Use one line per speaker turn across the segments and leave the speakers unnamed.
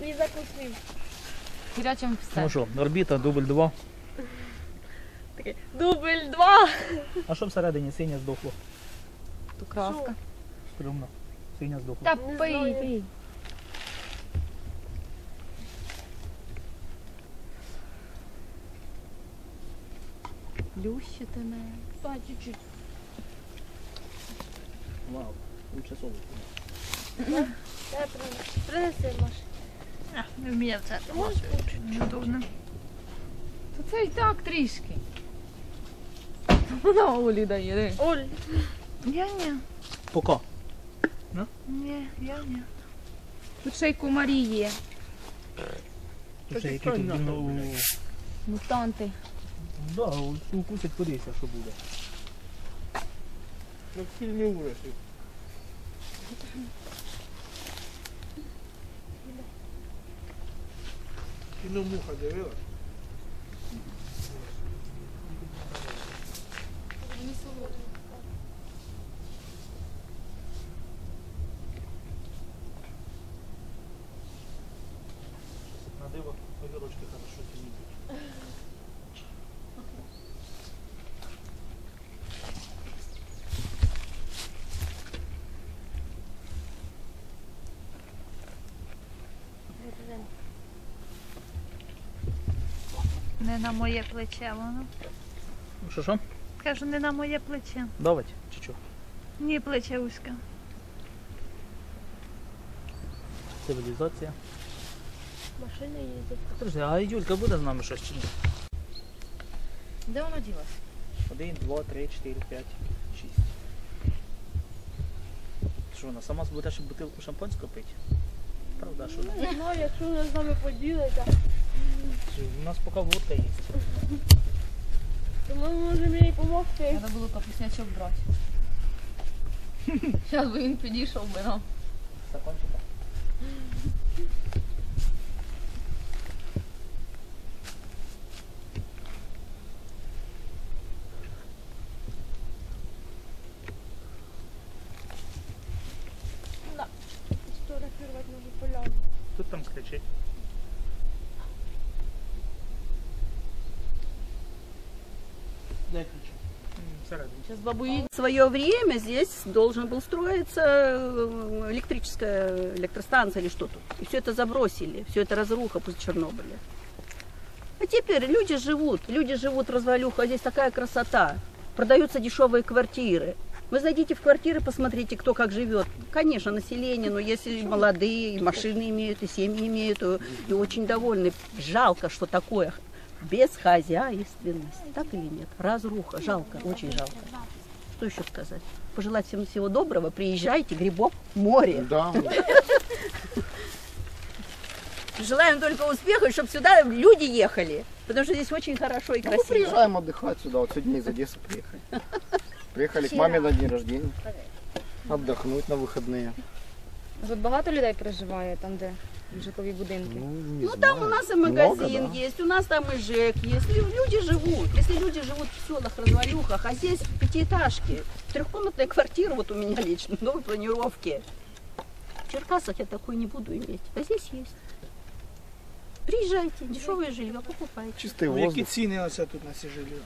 І закусив.
Хірячим все.
Ну що, орбіта, дубль 2.
Такий, Дубль два.
А що всередині синя здохло?
Ту краска.
Стрімно. Синя здохло.
Та
Не
пий,
знаю.
пий. Плющитиме.
Па, чуть-чуть.
Вау.
Дай принеси. Принеси, Маш.
Не вміє це. Чудовно. То це і так трішки. Вона Олі дає.
Оль,
Я ні.
Пока.
Ні, я ні. Тут ще й кумарі є.
Ще які тут ну,
Мутанти.
да, укусять подивися, що буде.
Як в фільмі ужасів. Кіно муха дивилась?
Не на моє плече воно.
Що що?
Кажу, не на моє плече.
Давать чи що?
Ні, плече узьке.
Цивілізація.
машина їздить.
Подожди, а Юлька буде з нами щось чи ні?
Де воно ділося?
Один, два, три, чотири, п'ять, шість. Що вона сама буде ще бутилку шампанського пити? Правда, що
Не знаю, якщо вона з нами поділиться,
у нас пока водка є.
то ми можемо їй допомогти.
Треба було капуснячок брати. Зараз би він підійшов би нам.
Стаканчика.
Зараз бабуї.
В свое время здесь должен был строиться э, электрическая электростанция или что-то. И все это забросили, все это разруха после Чернобыля. А теперь люди живут, люди живут развалюха, а здесь такая красота. Продаются дешевые квартиры. Вы зайдите в квартиры, посмотрите, кто как живет. Конечно, население, но если молодые, и машины имеют, и семьи имеют, и очень довольны. Жалко, что такое бесхозяйственность. Так или нет? Разруха. Жалко, очень жалко. Что еще сказать? Пожелать всем всего доброго. Приезжайте, грибов море.
Да,
Желаем только успеха, чтобы сюда люди ехали. Потому что здесь очень хорошо и
ну, мы
красиво.
приезжаем отдыхать сюда. Вот сегодня из Одессы приехали. Приехали к маме на день рождения. Отдохнуть на выходные.
Тут багато людей проживає там, де житлові будинки.
Ну, не
Ну там
знаю.
у нас и магазин
Много, да.
есть, у нас там и ЖЭК есть. Лю- Люди живут. Если люди живут в селах, развалюхах, а здесь пятиэтажки, трехкомнатная квартира вот у меня лично, новой планировки. В Черкасах я такой не буду иметь, а здесь есть. Приезжайте, дешевое жилье, покупайте.
Чистый
Ну, які
воздух.
ціни оце тут на ці жилье?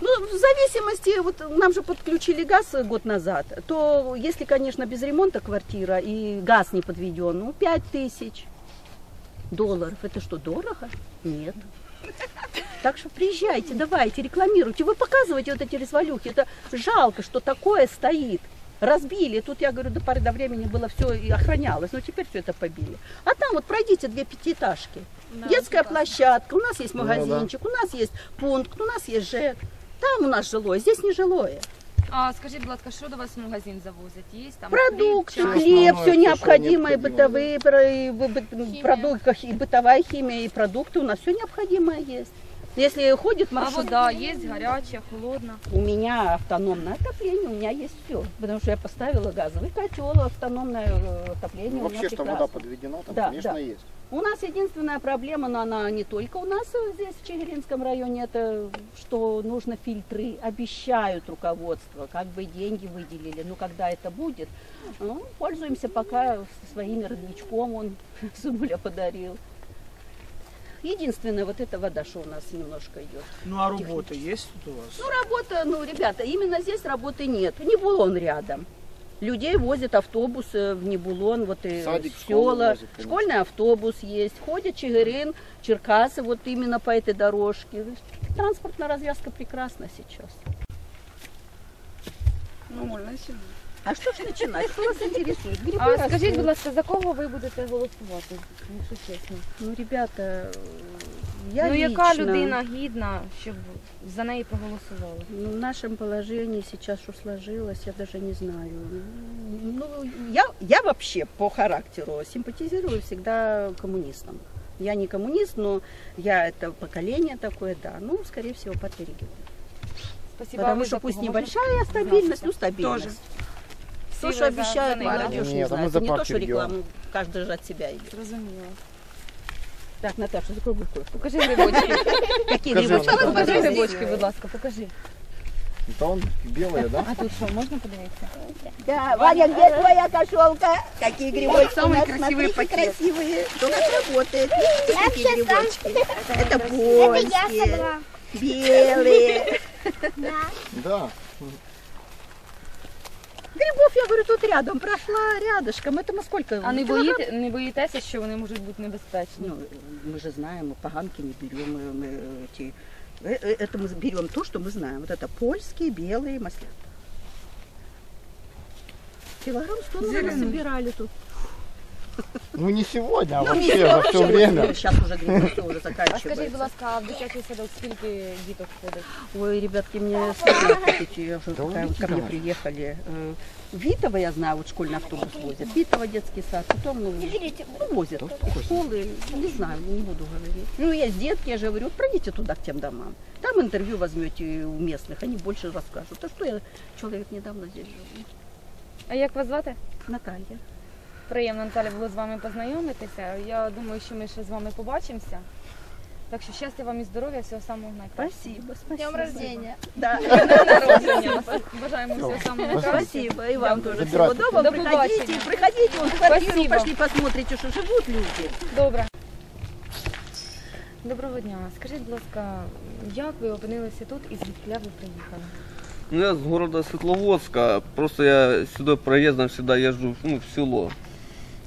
Ну, в зависимости, вот нам же подключили газ год назад, то если, конечно, без ремонта квартира и газ не подведен, ну, 5 тысяч долларов. Это что, дорого? Нет. Так что приезжайте, давайте, рекламируйте. Вы показываете вот эти развалюхи. Это жалко, что такое стоит. Разбили. Тут, я говорю, до поры до времени было все и охранялось. Но теперь все это побили. А там вот пройдите две пятиэтажки. Детская площадка, у нас есть
Ну да.
магазинчик, у нас есть пункт, у нас есть ЖЭК. Там у нас жилое, здесь не жилое.
А скажіть, будь ласка, що до вас в магазин завозять? Є там
Продукты,
хліб, чай?
хлеб,
Основное,
все
всё, что
необходимое,
необходимо,
бытовые про- и бы- бы- продукты, и бытовая химия, и продукты. У нас все необходимое есть. Если ходит
А
маршрут...
вода є гаряча, холодна.
У меня автономное отопление, у меня есть все. Потому что я поставила газовый котел, автономное э, отопление. у меня
Вообще, что вода подведена, там,
Да,
конечно,
да.
есть.
У нас единственная проблема, но она не только у нас здесь, в Чигиринском районе, это что нужно фильтры. Обещают руководство, как бы деньги выделили. Но когда это будет, ну, пользуемся пока со своими родничком, он Сумуля подарил. Единственное, вот эта вода, что у нас немножко идет.
Ну а роботи є тут у вас?
Ну, работа, ну, ребята, именно здесь работы нет. Небулон рядом. Людей возят автобусы в Небулон, вот и
Садик,
в
школу
села.
возят, конечно.
Школьный автобус есть. Ходят Чигирин, Черкасы, вот именно по этой дорожке. Транспортная развязка прекрасна сейчас. А что ж начинать? Что вас интересует? Грибы
А
растут.
скажіть, будь ласка, за кого ви будете голосувати, якщо чесно?
Ну, ребята, я
ну яка
лично,
людина гідна, щоб за неї проголосували?
Ну, в нашем положении сейчас что сложилось, я даже не знаю. Ну, я, я вообще по характеру симпатизирую всегда коммунистам. Я не коммунист, но я это поколение такое, да. Ну, скорее всего, партия региона.
Спасибо, а
Потому
ви
что
за
пусть
кого?
небольшая стабильность, ну, стабильность.
Всі
То,
ви
что
за-
обещают
за неї, да?
молодежь, не
Нет, а мы
знаю.
за
Это не то,
партию
что
региона.
рекламу, каждый же от себя идет.
Зрозуміло.
Так, Наташа, закрой бурку.
Покажи грибочки.
Какие
Покажи
грибочки?
нам.
Покажи грибочки, будь ласка, покажи.
Это он белые, да?
А тут що, можна подивитися?
Да, Ваня, где твоя кошелка? Какие грибочки
Самые
у нас,
красивые
смотрите,
пакеты.
красивые. Что у нас работает? Видите, какие грибочки? Это польские, белые.
Да.
Грибов, я говорю, тут рядом, прошла рядышком. Это мы сколько?
А не,
Килограмм?
боїте, не боїтеся, що вони можуть бути небезпечні?
Ну, мы же знаем, мы поганки не берем, мы, мы эти... э, э, Это мы берем то, что мы знаем. Вот это польские белые маслята. Килограмм сто мы
Зеленый.
собирали тут.
Ну не сегодня, а
Ну, не
вообще за
вообще,
все время.
Сейчас уже грибы всё уже
А
заканчивается.
скажіть, будь ласка, а в дитячий садок скільки діток ходить?
Ой, ребятки, мне стыдно ходить, я уже
Да
такая, вот ко
уйдите
мне
давай.
приехали. Э, Витова, я знаю, вот школьный автобус возят. Витова детский сад, потом ну, ну, возят из школы, не знаю, не буду говорить. Ну, есть детки, я же говорю, вот пройдите туда, к тем домам. Там интервью возьмете у местных, они больше расскажут. А что я, человек недавно здесь живу.
А як вас звати?
Наталья.
Приємно, Наталя, було з вами познайомитися. Я думаю, що ми ще з вами побачимося. Так що щастя вам і здоров'я, всього самого найкращого.
Спасибо, спасибо.
Днем рождения.
Да.
Народження. Бажаємо всього самого найкращого.
Спасибо, и вам тоже всего доброго.
До
Приходите,
побачення.
приходите, вон в квартиру,
Спасибо.
пошли посмотрите, что живут люди.
Добре. Доброго дня. Скажіть, будь ласка, як ви опинилися тут і звідки ви приїхали?
Ну, я с города Светловодска, просто я сюда проездом всегда езжу ну, в село.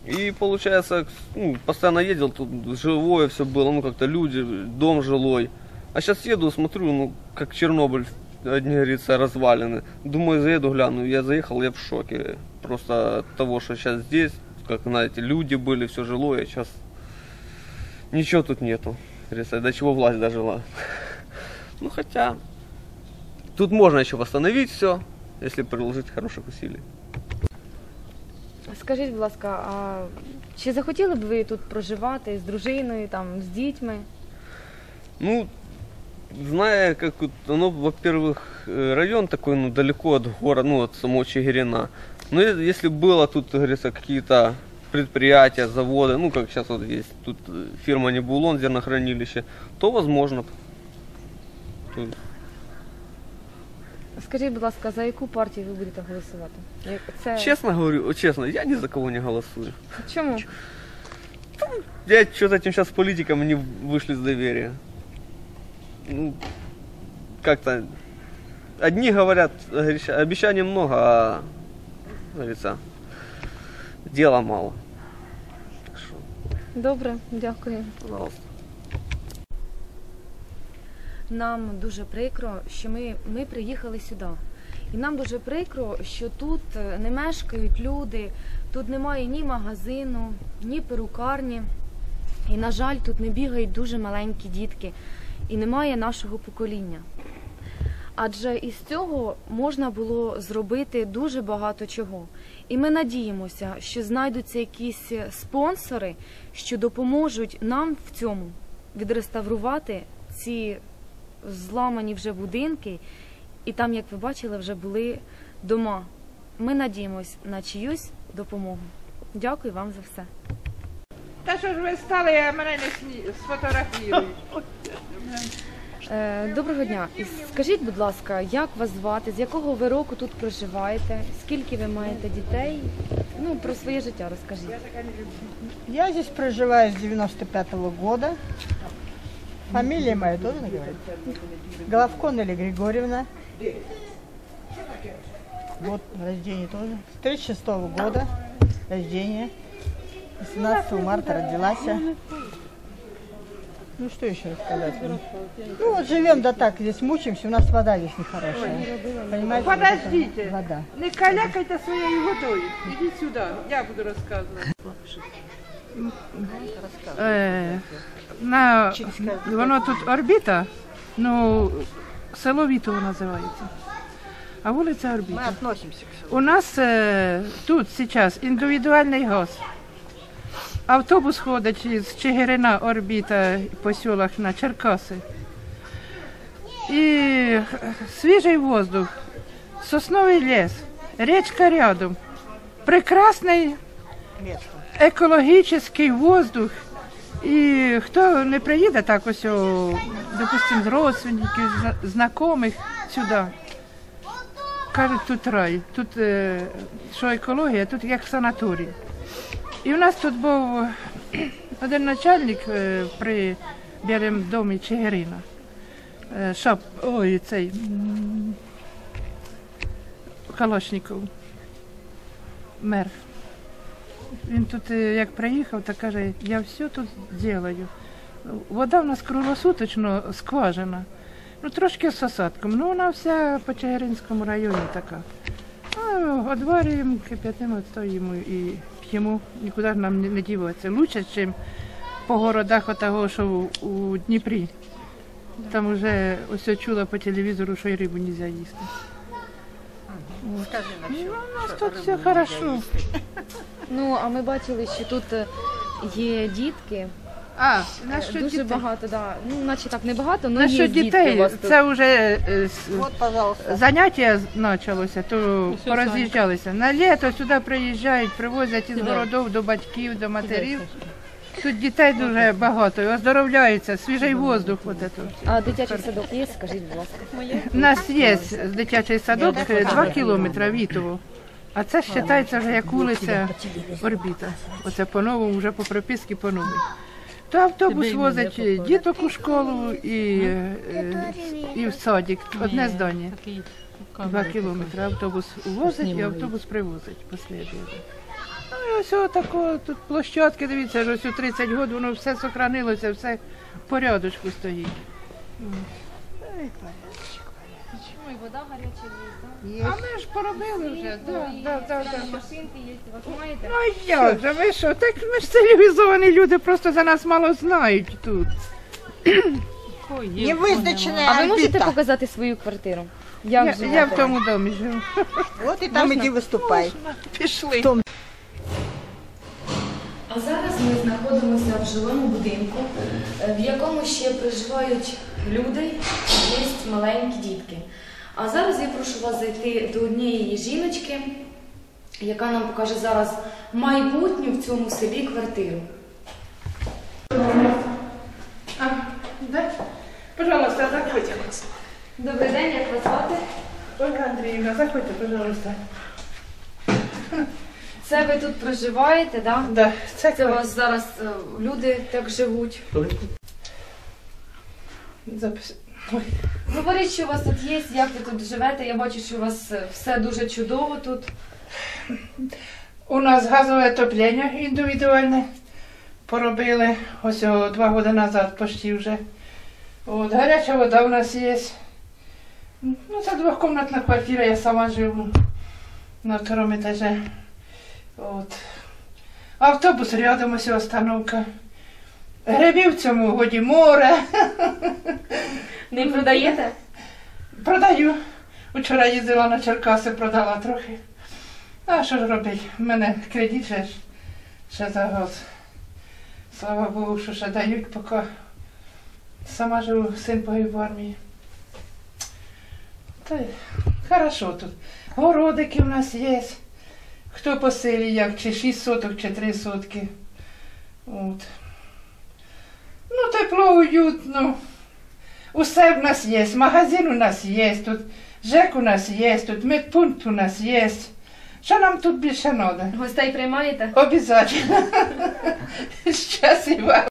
И получается, ну, постоянно ездил, тут живое все было, ну как-то люди, дом жилой. А сейчас еду, смотрю, ну как Чернобыль, одни, говорится, развалины. Думаю, заеду, гляну. Я заехал, я в шоке. Просто от того, что сейчас здесь, как знаете, люди были, все жилое, сейчас ничего тут нету. Говорится, до чего власть дожила. Ну хотя, Тут можно еще восстановить все, если приложить хороших усилий.
Скажіть, будь ласка, а чи захотіли б ви тут проживати з дружиною, там, з дітьми?
Ну, зная, как вот оно, во-первых, э, район такой, ну, далеко от города, ну, от самого Чигирина. Но е- если было тут, как говорится, какие-то предприятия, заводы, ну, как сейчас вот есть тут э, фирма Небулон, зернохранилище, то возможно. б. То
Скажіть, будь ласка, за яку партію ви будете голосувати? Як- Це...
Честно говорю, честно, я ни за кого не голосую.
Чому?
Я что-то этим сейчас политикам не вышли с доверия. Ну, как-то одни говорят, говорится, обещаний много, а говорится, дела мало. Так что,
Добре, дякую.
пожалуйста.
Нам дуже прикро, що ми, ми приїхали сюди. І нам дуже прикро, що тут е, не мешкають люди, тут немає ні магазину, ні перукарні. І, на жаль, тут не бігають дуже маленькі дітки, і немає нашого покоління. Адже із цього можна було зробити дуже багато чого. І ми надіємося, що знайдуться якісь спонсори, що допоможуть нам в цьому відреставрувати ці зламані вже будинки, і там, як ви бачили, вже були дома. Ми надіємось на чиюсь допомогу. Дякую вам за все.
Та що ж ви стали, а мене не сні... сфотографірують.
Е, Доброго дня. Скажіть, будь ласка, як вас звати, з якого ви року тут проживаєте, скільки ви маєте дітей? Ну, про своє життя розкажіть.
Я здесь проживаю с 95 года. Фамилия моя тоже говорит? Головко Нелли Григорьевна. Вот рождение тоже. С 36 года рождения. 18 марта родилась. Ну что еще рассказать? вам? Ну вот живем да так, здесь мучаемся, у нас вода здесь нехорошая. Понимаете? вот это
Подождите.
Вода.
Не калякайте своєю водою. Ідіть сюди, я буду розказувати. Е, на, воно тут орбіта, ну, село Вітово називається. А вулиця Орбіта.
Мы относимся к селу.
У нас е, тут зараз індивідуальний газ. Автобус ходить з Чигирина, орбіта по селах на Черкаси. І свіжий воздух, сосновий ліс, річка рядом. Прекрасний екологічний воздух. І хто не приїде так ось, о, допустим, з родственників, знайомих сюди, кажуть, тут рай, тут е, що екологія, тут як санаторій. І в нас тут був один начальник е, при Білому домі Чигирина. Е, Шап, ой, цей Калашников, мер. Він тут е, як приїхав, то каже, я все тут роблю. Вода в нас круглосуточно скважина. Ну, трошки з осадком. Ну, вона вся по Чигиринському районі така. А, одварюємо, кип'ятимо, відстоїмо і п'ємо. Нікуди нам не, діватися. Лучше, ніж по городах отого, що у Дніпрі. Там вже ось чула по телевізору, що й рибу не можна їсти.
Скажи на
Ну, у нас тут все хорошо.
Ну, а ми бачили, що тут е, є дітки.
А,
Е,
насчет
Дуже
дітей.
багато, да. Ну, наче так небагато, але є
Насчет
дітки у
дітей,
вас тут.
це вже е,
Вот, пожалуйста.
заняття почалося, то пороз'їжджалися. На літо сюди приїжджають, привозять із городов до батьків, до матерів. Тут дітей дуже багато, і оздоровляються, свіжий воздух. От це.
А дитячий садок є, скажіть, будь ласка.
У нас є дитячий садок 2 кілометри Вітово. А це вважається вже як вулиця Орбіта. Оце по-новому, вже по прописці по-новій. То автобус возить діток у школу і, е, і в садик. Одне здання. Два кілометри. Автобус возить і автобус привозить. Послідує. Ну і ось отако, тут площадки, дивіться, ж ось у 30 років воно все сохранилося, все в порядочку стоїть.
Ой, вода гаряча є,
А ми ж поробили вже, да, да, да, да.
Машинки є, у вас маєте?
Ну а як же, ви що? Так ми ж цивілізовані люди, просто за нас мало знають тут.
Невызначенная
А ви можете показати свою квартиру? Як
Я,
живете?
я в тому домі живу.
Вот и там иди выступай.
Пішли.
А зараз ми знаходимося в жилому будинку, е, в якому ще проживають люди, є маленькі дітки. А зараз я прошу вас зайти до однієї жіночки, яка нам покаже зараз майбутню в цьому селі квартиру.
А, да? Пожалуйста, заходьте.
Добрий день, як вас звати?
Ольга Андріївна, заходьте, пожалуйста.
Це ви тут проживаєте, да?
Да, це,
Це у вас зараз е, люди так живуть.
Запис...
Говоріть, що у вас тут є, як ви тут живете. Я бачу, що у вас е, все дуже чудово тут.
У нас газове отоплення індивідуальне. Поробили ось о, два роки назад почти вже. От, гаряча вода у нас є. Ну, це двохкомнатна квартира, я сама живу на второму етажі. От. Автобус рядом ось остановка. Грибів в цьому годі море.
Не продаєте?
Продаю. Вчора їздила на Черкаси, продала трохи. А що ж робити? У мене кредит ще, ще за газ. Слава Богу, що ще дають, поки сама живу, син погиб в армії. Та хорошо тут. Городики в нас є. Хто по селі як, чи 6 соток, чи 3 сотки. От. Ну, тепло, уютно. Усе в нас є. Магазин у нас є, тут ЖЕК у нас є, тут медпункт у нас є. Що нам тут більше треба?
Гостей приймаєте?
Обязательно. Щасливо.